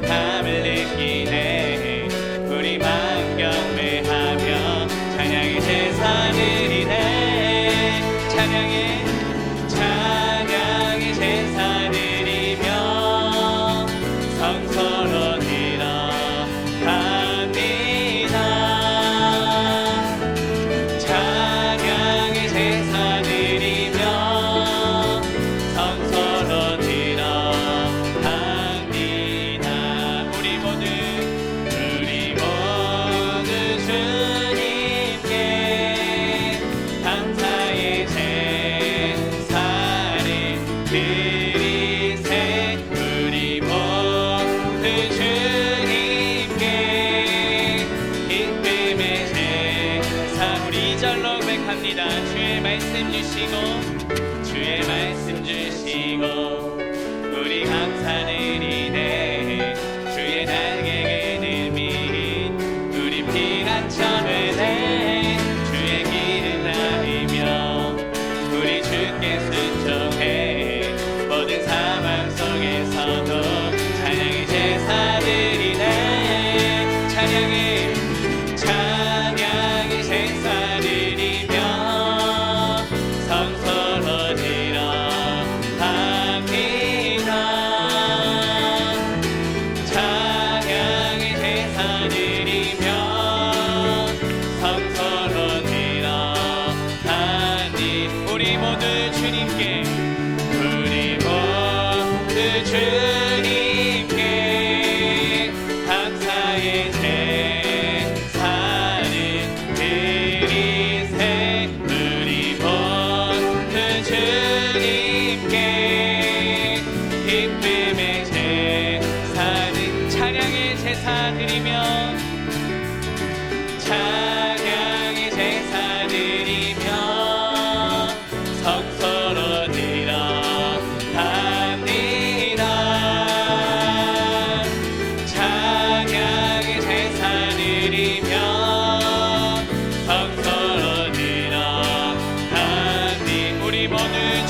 따뜻함을 느끼네. 고백합니다. 주의 말씀 주시고 주의 말씀 주시고 우리 감사드리네 주의 날개에 들민 우리 피난처되네 주의 길을 나이며 우리 주께 순종해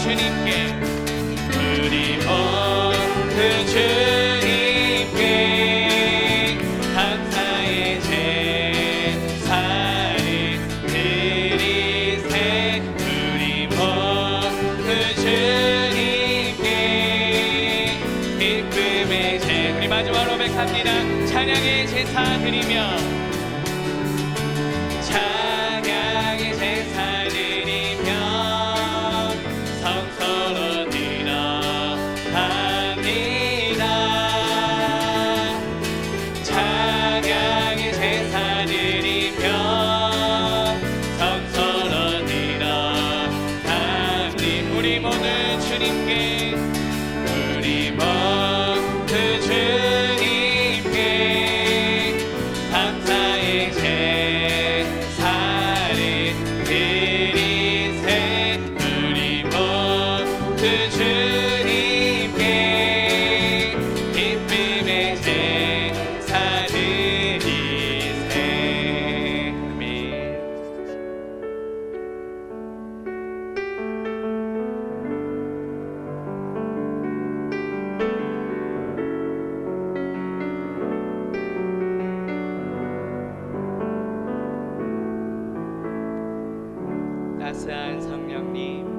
주님께 우리 모두 그 주님께 감사의 제사를 드리세. 우리 모두 그 주님께 기쁨의 제 우리 마지막으로 백합니다. 찬양의 제사 드리며 감사한 성령님.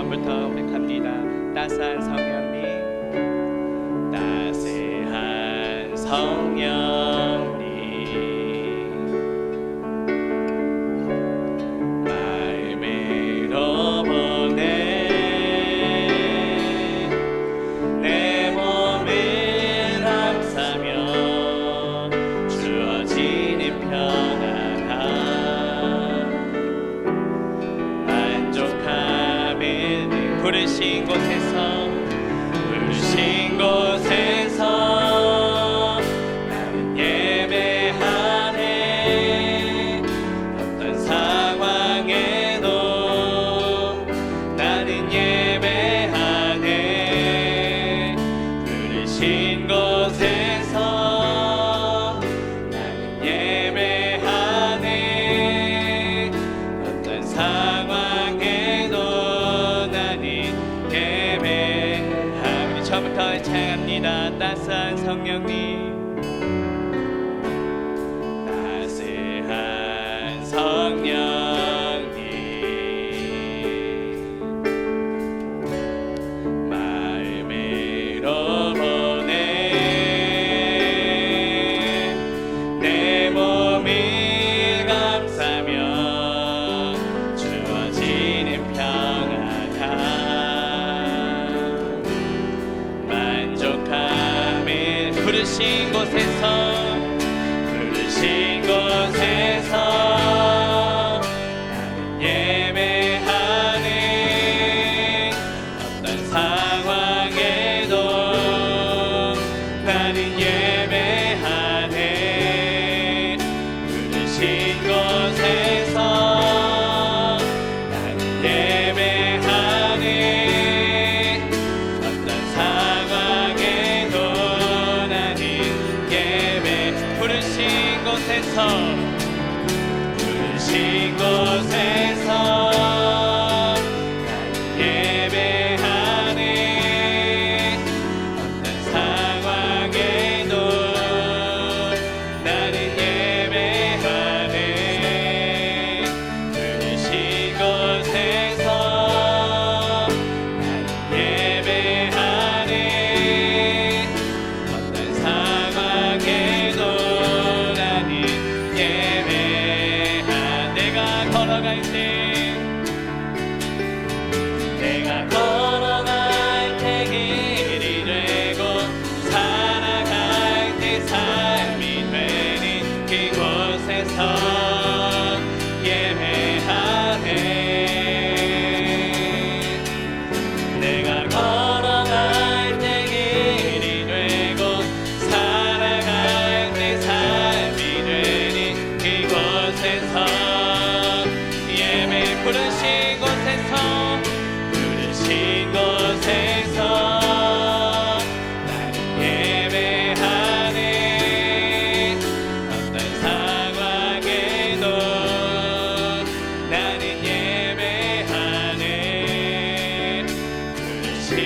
처음부터 우리 갑니다. 따스한 성령님, 따스한 성령. 信を消す。 곳에서 주신 곳에